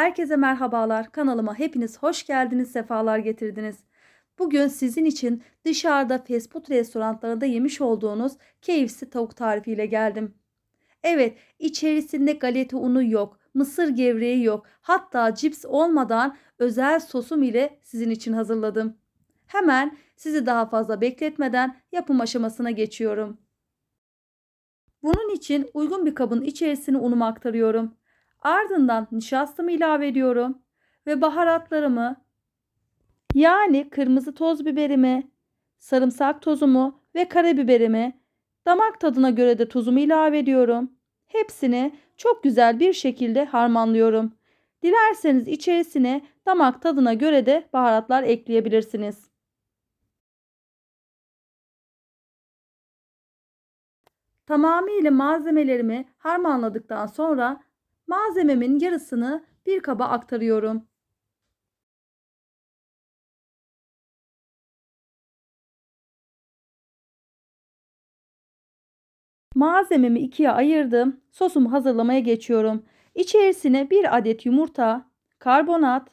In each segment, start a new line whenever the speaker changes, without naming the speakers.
Herkese merhabalar. Kanalıma hepiniz hoş geldiniz, sefalar getirdiniz. Bugün sizin için dışarıda fast food restoranlarında yemiş olduğunuz keyifli tavuk tarifiyle geldim. Evet, içerisinde galeta unu yok, mısır gevreği yok. Hatta cips olmadan özel sosum ile sizin için hazırladım. Hemen sizi daha fazla bekletmeden yapım aşamasına geçiyorum. Bunun için uygun bir kabın içerisine unumu aktarıyorum. Ardından nişastamı ilave ediyorum ve baharatlarımı yani kırmızı toz biberimi, sarımsak tozumu ve karabiberimi damak tadına göre de tuzumu ilave ediyorum. Hepsini çok güzel bir şekilde harmanlıyorum. Dilerseniz içerisine damak tadına göre de baharatlar ekleyebilirsiniz. Tamamıyla malzemelerimi harmanladıktan sonra malzememin yarısını bir kaba aktarıyorum. Malzememi ikiye ayırdım. Sosumu hazırlamaya geçiyorum. İçerisine bir adet yumurta, karbonat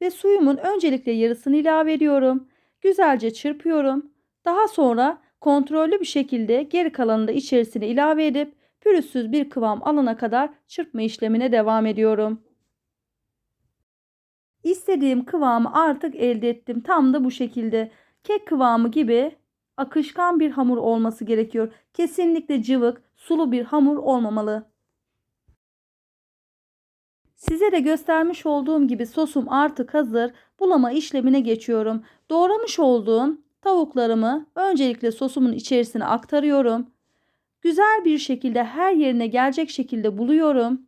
ve suyumun öncelikle yarısını ilave ediyorum. Güzelce çırpıyorum. Daha sonra kontrollü bir şekilde geri kalanını da içerisine ilave edip pürüzsüz bir kıvam alana kadar çırpma işlemine devam ediyorum. İstediğim kıvamı artık elde ettim. Tam da bu şekilde. Kek kıvamı gibi akışkan bir hamur olması gerekiyor. Kesinlikle cıvık, sulu bir hamur olmamalı. Size de göstermiş olduğum gibi sosum artık hazır. Bulama işlemine geçiyorum. Doğramış olduğum tavuklarımı öncelikle sosumun içerisine aktarıyorum. Güzel bir şekilde her yerine gelecek şekilde buluyorum.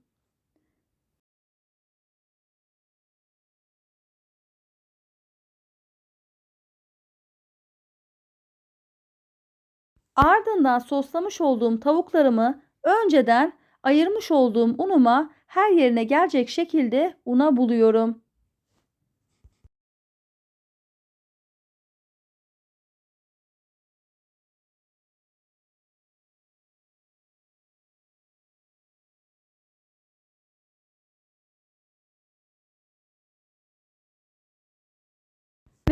Ardından soslamış olduğum tavuklarımı önceden ayırmış olduğum unuma her yerine gelecek şekilde una buluyorum.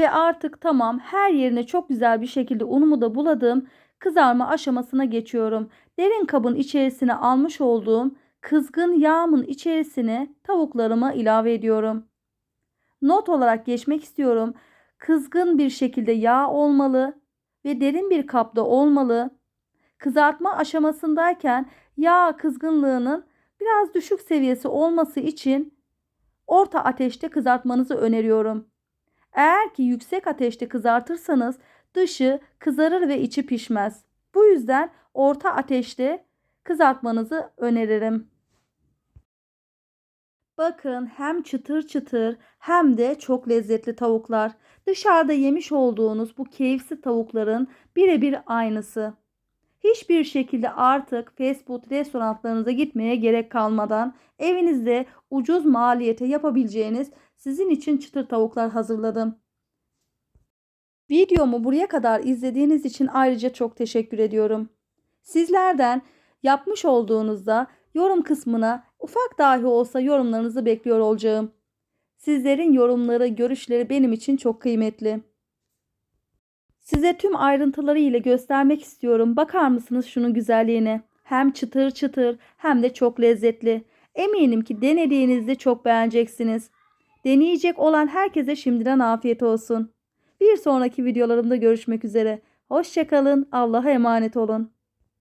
Ve artık tamam her yerine çok güzel bir şekilde unumu da buladım. Kızarma aşamasına geçiyorum. Derin kabın içerisine almış olduğum kızgın yağımın içerisine tavuklarımı ilave ediyorum. Not olarak geçmek istiyorum. Kızgın bir şekilde yağ olmalı ve derin bir kapta olmalı. Kızartma aşamasındayken yağ kızgınlığının biraz düşük seviyesi olması için orta ateşte kızartmanızı öneriyorum. Eğer ki yüksek ateşte kızartırsanız dışı kızarır ve içi pişmez. Bu yüzden orta ateşte kızartmanızı öneririm. Bakın hem çıtır çıtır hem de çok lezzetli tavuklar. Dışarıda yemiş olduğunuz bu keyifli tavukların birebir aynısı. Hiçbir şekilde artık fast food restoranlarınıza gitmeye gerek kalmadan evinizde ucuz maliyete yapabileceğiniz sizin için çıtır tavuklar hazırladım. Videomu buraya kadar izlediğiniz için ayrıca çok teşekkür ediyorum. Sizlerden yapmış olduğunuzda yorum kısmına ufak dahi olsa yorumlarınızı bekliyor olacağım. Sizlerin yorumları, görüşleri benim için çok kıymetli. Size tüm ayrıntıları ile göstermek istiyorum. Bakar mısınız şunun güzelliğine? Hem çıtır çıtır hem de çok lezzetli. Eminim ki denediğinizde çok beğeneceksiniz. Deneyecek olan herkese şimdiden afiyet olsun. Bir sonraki videolarımda görüşmek üzere. Hoşçakalın. Allah'a emanet olun.